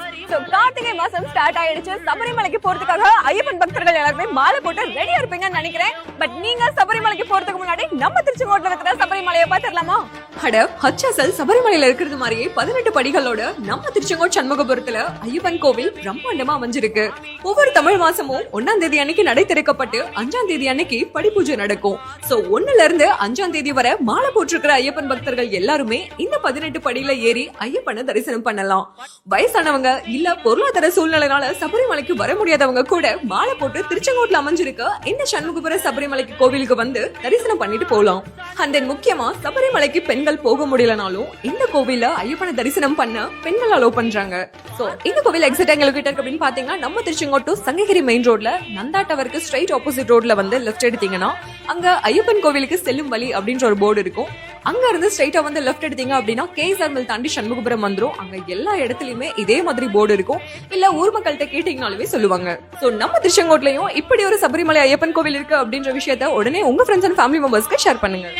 மாசம் ஸோ கார்த்திகை மாசம் ஸ்டார்ட் ஆயிடுச்சு. சபரிமலைக்கு போறதுக்காக ஐயப்பன் பக்தர்கள் எல்லாருமே மாலை போட்டு ரெடியா இருப்பீங்கன்னு நினைக்கிறேன். பட் நீங்க சபரிமலைக்கு போறதுக்கு முன்னாடி நம்ம திருச்செங்கோட்டில் இருக்கிற சபரிமலையை பார்த்துடலாமா? அட ஹச்எஸ்எல் சபரிமலையில இருக்கிறது மாதிரியே பதினெட்டு படிகளோட நம்ம திருச்செங்கோட் சண்முகபுரத்துல ஐயப்பன் கோவில் பிரம்மாண்டமா அமைஞ்சிருக்கு. ஒவ்வொரு தமிழ் மாசமும் ஒன்னாம் தேதி அன்னைக்கு நடை திறக்கப்பட்டு அஞ்சாம் தேதி அன்னைக்கு படிப்பூஜை நடக்கும். சோ ஒன்னுல இருந்து அஞ்சாம் தேதி வரை மாலை போட்டிருக்கிற ஐயப்பன் பக்தர்கள் எல்லாருமே இந்த பதினெட்டு படியில ஏறி ஐயப்பனை தரிசனம் பண்ணலாம். வயசானவங்க இல்ல பொருளாதார சூழ்நிலைனால சபரிமலைக்கு வர முடியாதவங்க கூட மாலை போட்டு திருச்செங்கோட்ல அமைஞ்சிருக்க இந்த சண்முகபுர சபரிமலைக்கு கோவிலுக்கு வந்து தரிசனம் பண்ணிட்டு போலாம். அண்ட் தென் முக்கியமா சபரிமலைக்கு பெண்கள் போக முடியலனாலும் இந்த கோவில ஐயப்பனை தரிசனம் பண்ண பெண்கள் அலோவ் பண்றாங்க. சோ இந்த கோவில் எக்ஸிட் எங்களுக்கு கிட்ட இருக்கு அப்படின்னு பாத்தீங்கன்னா நம்ம திருச்செங்கோட்டு சங்ககிரி மெயின் ரோட்ல நந்தா டவருக்கு ஸ்ட்ரைட் ஆப்போசிட் ரோட்ல வந்து லெஃப்ட் எடுத்தீங்கன்னா அங்க ஐயப்பன் கோவிலுக்கு செல்லும் வழி அப்படின்ற ஒரு போர்டு இருக்கும். அங்க இருந்து ஸ்ட்ரைட்டா வந்து லெஃப்ட் எடுத்தீங்க அப்படின்னா கேஎஸ்ஆர் மில் தாண்டி சண்முகபுரம் வந்துரும். அங்க எல்லா இடத்துலயுமே இதே மாதிரி போர்டு இருக்கும். இல்ல ஊர் மக்கள்கிட்ட கேட்டீங்கனாலுமே சொல்லுவாங்க. சோ நம்ம திருச்செங்கோட்லயும் இப்படி ஒரு சபரிமலை ஐயப்பன் கோவில் இருக்கு அப்படின்ற விஷயத்த உடனே உங்க ஃப்ரெண்ட்ஸ் அண்ட் ஃபேமிலி மெம்பர்ஸ்க்கு ஷேர் பண்ணுங்க.